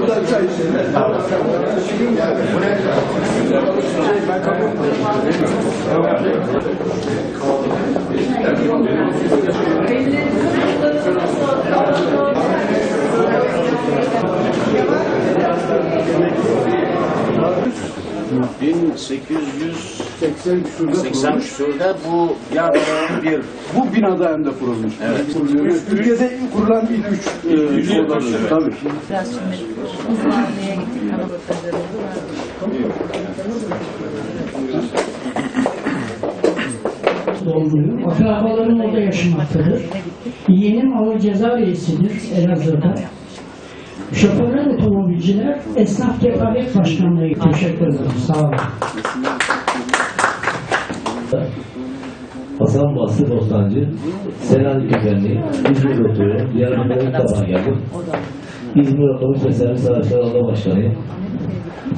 Burada çay içelim. ...1880 küsurda bu Diyarbakır'ın bir Bu binada hem de kurulmuş. Evet. Kuruluyor. Türkiye'de kurulan ilk üç e, odadır. Tabii. Biraz şimdi uzmanlığa gittik. Olduğu, akrabalarım orada yaşamaktadır. Yeğenim ağır ceza reisidir Elazığ'da. Şoförler otomobilciler Esnaf Kefalet Başkanlığı teşekkür ederim. Sağ olun. Hasan Basri Bostancı, Selanik Efendi, İzmir'de oturuyorum. Diyarbakır'a ilk defa geldim. İzmir Otobüs ve Servis Araçları Oda Başkanıyım.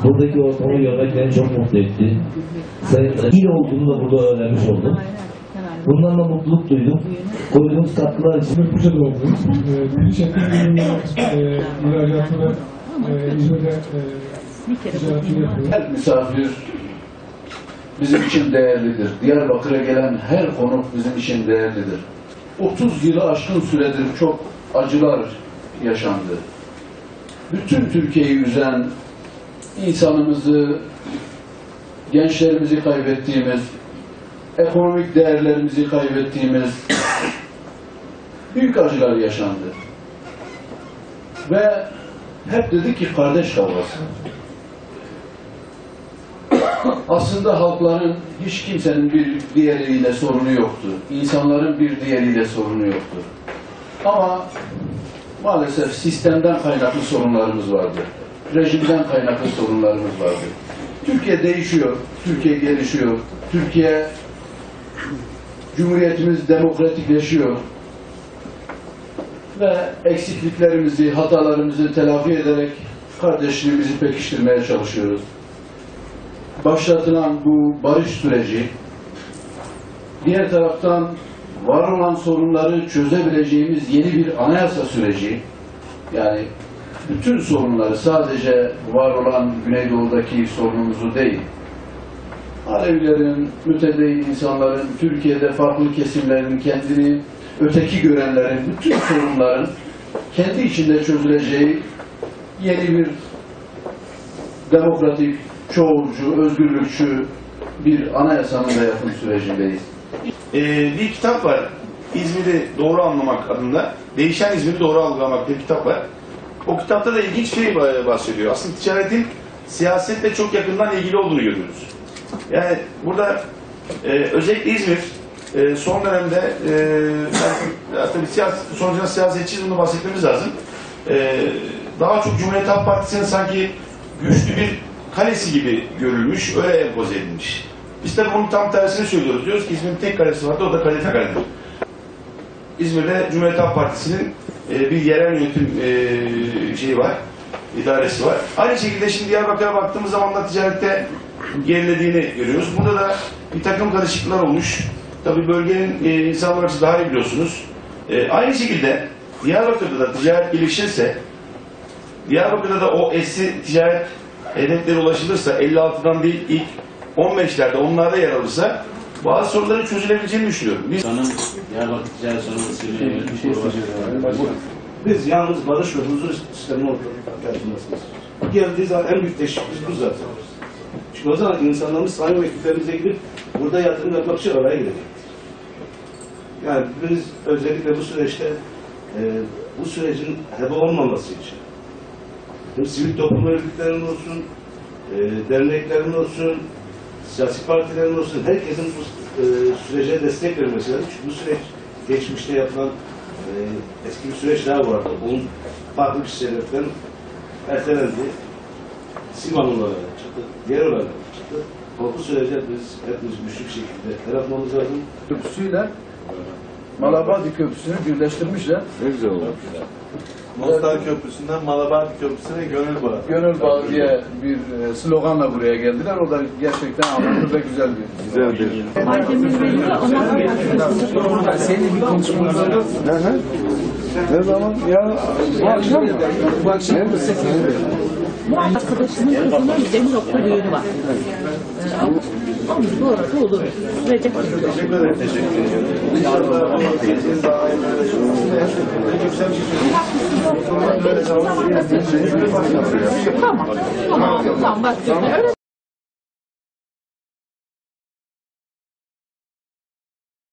Buradaki ortamı görmek beni çok mutlu etti. Sayın il olduğunu da burada öğrenmiş oldum. Bundan da mutluluk duydum. Koyduğunuz katkılar için Buca'da oldum. Ee, Pirinç ekmeğinin e, ihracatını e, İzmir'de e, Bir ticaretini yapıyor. Her misafir bizim için değerlidir. Diyarbakır'a gelen her konuk bizim için değerlidir. 30 yılı aşkın süredir çok acılar yaşandı. Bütün Türkiye'yi üzen, insanımızı, gençlerimizi kaybettiğimiz, ekonomik değerlerimizi kaybettiğimiz büyük acılar yaşandı. Ve hep dedik ki kardeş kavgası. Aslında halkların hiç kimsenin bir diğeriyle sorunu yoktu. İnsanların bir diğeriyle sorunu yoktu. Ama maalesef sistemden kaynaklı sorunlarımız vardı. Rejimden kaynaklı sorunlarımız vardı. Türkiye değişiyor, Türkiye gelişiyor, Türkiye Cumhuriyetimiz demokratikleşiyor ve eksikliklerimizi, hatalarımızı telafi ederek kardeşliğimizi pekiştirmeye çalışıyoruz. Başlatılan bu barış süreci, diğer taraftan var olan sorunları çözebileceğimiz yeni bir anayasa süreci, yani bütün sorunları sadece var olan Güneydoğu'daki sorunumuzu değil, Alevilerin, mütedeyyin insanların, Türkiye'de farklı kesimlerin kendini öteki görenlerin, bütün sorunların kendi içinde çözüleceği yeni bir demokratik, çoğulcu, özgürlükçü bir anayasanın da yapım sürecindeyiz. Ee, bir kitap var. İzmir'i doğru anlamak adında. Değişen İzmir'i doğru algılamak diye bir kitap var. O kitapta da ilginç şey bahsediyor. Aslında ticaretin siyasetle çok yakından ilgili olduğunu görüyoruz. Yani burada e, özellikle İzmir e, son dönemde e, ben, ya tabii siyasi, sonucunda siyasetçiyiz bunu bahsetmemiz lazım. E, daha çok Cumhuriyet Halk Partisi'nin sanki güçlü bir kalesi gibi görülmüş, öyle empoze edilmiş. Biz tabii bunun tam tersini söylüyoruz. Diyoruz ki İzmir'in tek kalesi vardı, o da Kalife Kale'dir. İzmir'de Cumhuriyet Halk Partisi'nin e, bir yerel yönetim e, şeyi var, idaresi var. Aynı şekilde şimdi Diyarbakır'a baktığımız zaman da ticarette gerilediğini görüyoruz. Burada da bir takım karışıklıklar olmuş. Tabii bölgenin e, insanlar için daha iyi biliyorsunuz. E, aynı şekilde Diyarbakır'da da ticaret gelişirse, Diyarbakır'da da o eski ticaret hedeflere ulaşılırsa 56'dan değil ilk 15'lerde onlarda yer alırsa bazı sorunların çözülebileceğini düşünüyorum. Biz Sanın Diyarbakır Ticaret şey Biz yalnız barış ve huzur sistemini ortaya çıkartmasıyız. Geldiği zaman en büyük teşvikimiz bu zaten. Çünkü o zaman insanlarımız sayın vekillerimize gidip burada yatırım yapmak için araya girecek. Yani biz özellikle bu süreçte e, bu sürecin heba olmaması için hem sivil toplum örgütlerinin olsun, e, derneklerin olsun, siyasi partilerin olsun, herkesin bu e, sürece destek vermesi lazım. Çünkü bu süreç geçmişte yapılan e, eski bir süreç daha vardı. Bunun farklı bir sebepten ertelendi. Siman olarak çıktı, diğer olarak çıktı. Korku sürece biz hepimiz güçlü bir şekilde el atmamız lazım. Köprüsüyle Malabadi Köprüsü'nü birleştirmişler. Ne güzel olmuş. Mostar Köprüsü'nden Malabadi Köprüsü'ne gönül bağı. Gönül Bağı diye bir e, sloganla buraya geldiler. O da gerçekten anlamlı ve güzel bir. Güzel bir. Seninle bir konuşmamız var. Ne zaman? Ya bu akşam mı? Bu akşam. Bu arkadaşımın kızının demir okul düğünü var. Ee, Onun bu arada olur. Recep Tamam. Tamam. Tamam. Bak.